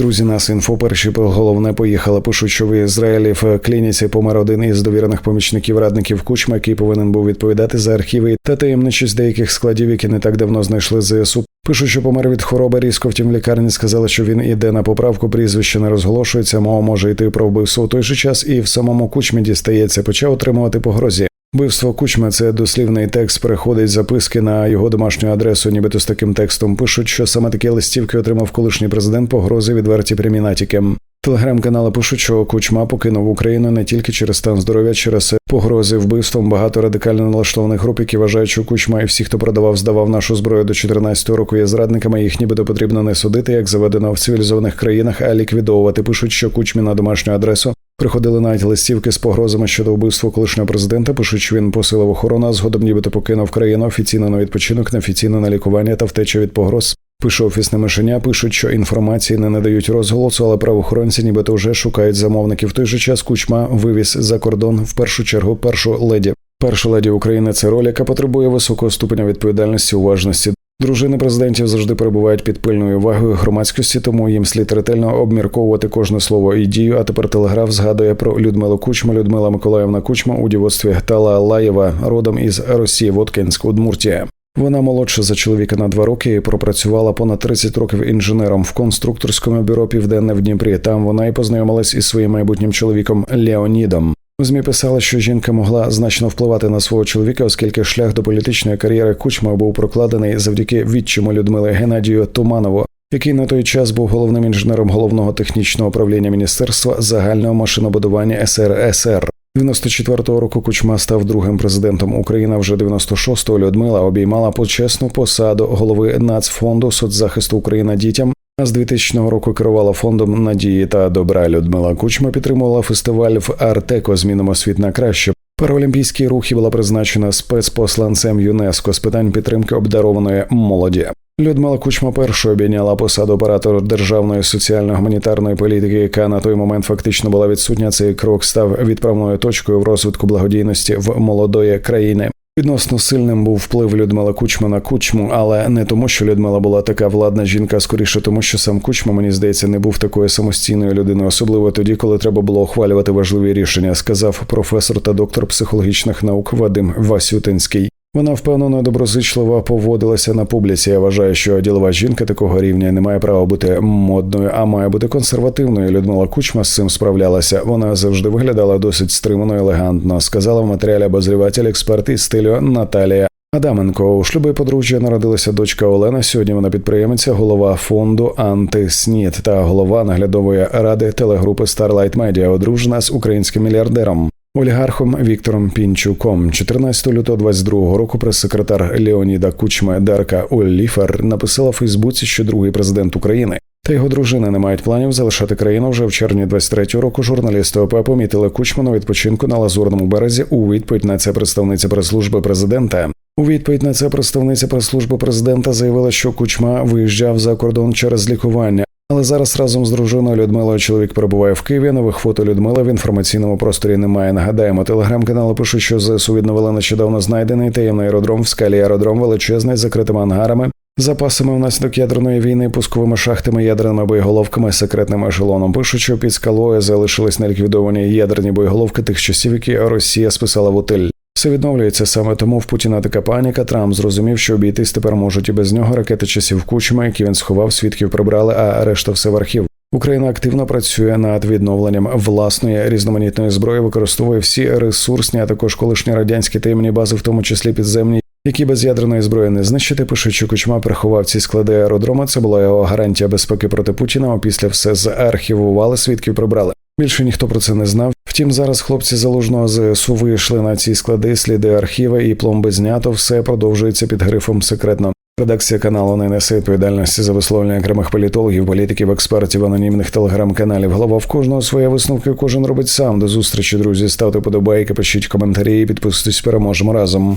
Друзі, нас інфо перші про головне поїхали. Пишуть, що в Ізраїлі в клініці помер один із довірених помічників радників Кучма, який повинен був відповідати за архіви та таємничість деяких складів, які не так давно знайшли ЗСУ. Пишуть, що помер від хвороби різко. Втім, в лікарні сказали, що він іде на поправку. Прізвище не розголошується. Мова може йти про вбивство у той же час, і в самому кучмі дістається, почав отримувати погрозі. Вбивство кучма це дослівний текст. Переходить записки на його домашню адресу. Нібито з таким текстом пишуть, що саме такі листівки отримав колишній президент погрози відверті прямі натяки. Телеграм-канали пишуть, що Кучма покинув Україну не тільки через стан здоров'я, через погрози вбивством багато радикально налаштованих груп, які вважають, що Кучма і всі, хто продавав, здавав нашу зброю до 14 року, є зрадниками. Їх нібито потрібно не судити, як заведено в цивілізованих країнах, а ліквідовувати. Пишуть, що Кучмі на домашню адресу приходили навіть листівки з погрозами щодо вбивства колишнього президента. Пишуть, що він посилив охорону, а згодом нібито покинув країну офіційно на відпочинок, неофіційно на лікування та втеча від погроз. Пише офісне мишеня, пишуть, що інформації не надають розголосу, але правоохоронці нібито вже шукають замовників. В той же час кучма вивіз за кордон в першу чергу першу леді. Перша леді України це роль, яка потребує високого ступеня відповідальності, уважності. Дружини президентів завжди перебувають під пильною увагою громадськості, тому їм слід ретельно обмірковувати кожне слово і дію. А тепер телеграф згадує про Людмилу Кучма, Людмила Миколаївна Кучма у дівоцтві Тала Лаєва, родом із Росії, Воткінськ, Удмуртія. Вона молодша за чоловіка на два роки і пропрацювала понад 30 років інженером в конструкторському бюро Південне в Дніпрі. Там вона і познайомилась із своїм майбутнім чоловіком Леонідом. У змі писали, що жінка могла значно впливати на свого чоловіка, оскільки шлях до політичної кар'єри кучма був прокладений завдяки відчиму Людмили Геннадію Туманову, який на той час був головним інженером головного технічного управління міністерства загального машинобудування СРСР. 94-го року Кучма став другим президентом України. Вже 96-го Людмила обіймала почесну посаду голови Нацфонду соцзахисту України дітям. З 2000 року керувала фондом надії та добра. Людмила Кучма підтримувала фестиваль в Артеко Змінимо світ на краще. Паралімпійський рух і була призначена спецпосланцем ЮНЕСКО з питань підтримки обдарованої молоді. Людмила Кучма першою обійняла посаду оператора державної соціально-гуманітарної політики, яка на той момент фактично була відсутня. Цей крок став відправною точкою в розвитку благодійності в молодої країни. Відносно сильним був вплив Людмила Кучма на кучму, але не тому, що Людмила була така владна жінка, а скоріше тому, що сам Кучма, мені здається, не був такою самостійною людиною, особливо тоді, коли треба було ухвалювати важливі рішення, сказав професор та доктор психологічних наук Вадим Васютинський. Вона впевнено доброзичливо поводилася на публіці. Я вважаю, що ділова жінка такого рівня не має права бути модною, а має бути консервативною. Людмила Кучма з цим справлялася. Вона завжди виглядала досить стримано, елегантно. Сказала в матеріалі обозріватель експерт із стилю Наталія. Адаменко у шлюбі подружжя народилася дочка Олена. Сьогодні вона підприємиця, голова фонду Антиснід та голова наглядової ради телегрупи Starlight Media, одружена з українським мільярдером. Олігархом Віктором Пінчуком 14 лютого 22 року прес-секретар Леоніда Кучма Дарка Оліфер написала в Фейсбуці, що другий президент України та його дружина не мають планів залишати країну вже в червні 23 року. Журналісти ОП помітили Кучма на відпочинку на лазурному березі. У відповідь на це представниця прес-служби президента. У відповідь на це представниця прес-служби президента заявила, що Кучма виїжджав за кордон через лікування. Але зараз разом з дружиною Людмилою чоловік перебуває в Києві. Нових фото Людмила в інформаційному просторі немає. Нагадаємо, телеграм-канали пишуть, що ЗСУ відновили нещодавно знайдений таємний аеродром в скалі аеродром величезний з закритими ангарами, запасами внаслідок ядерної війни, пусковими шахтами, ядерними боєголовками, секретним ешелоном. Пишуть, що під скалою залишились неліквідовані ядерні боєголовки тих часів, які Росія списала в утиль. Все відновлюється саме тому в Путіна така паніка. Трамп зрозумів, що обійтись тепер можуть і без нього ракети часів кучма, які він сховав, свідків прибрали, а решта все в архів. Україна активно працює над відновленням власної різноманітної зброї, використовує всі ресурсні, а також колишні радянські таємні бази, в тому числі підземні, які без ядерної зброї не знищити. Пише, що Кучма приховав ці склади аеродрома. Це була його гарантія безпеки проти Путіна. Після все заархівували, свідків прибрали. Більше ніхто про це не знав. Втім, зараз хлопці залужного ЗСУ вийшли на ці склади, сліди архіви і пломби знято. Все продовжується під грифом секретно. Редакція каналу не несе відповідальності за висловлення окремих політологів, політиків, експертів, анонімних телеграм-каналів. Голова в кожного своє висновки. Кожен робить сам. До зустрічі, друзі. Ставте подобайки, пишіть коментарі, підписуйтесь. Переможемо разом.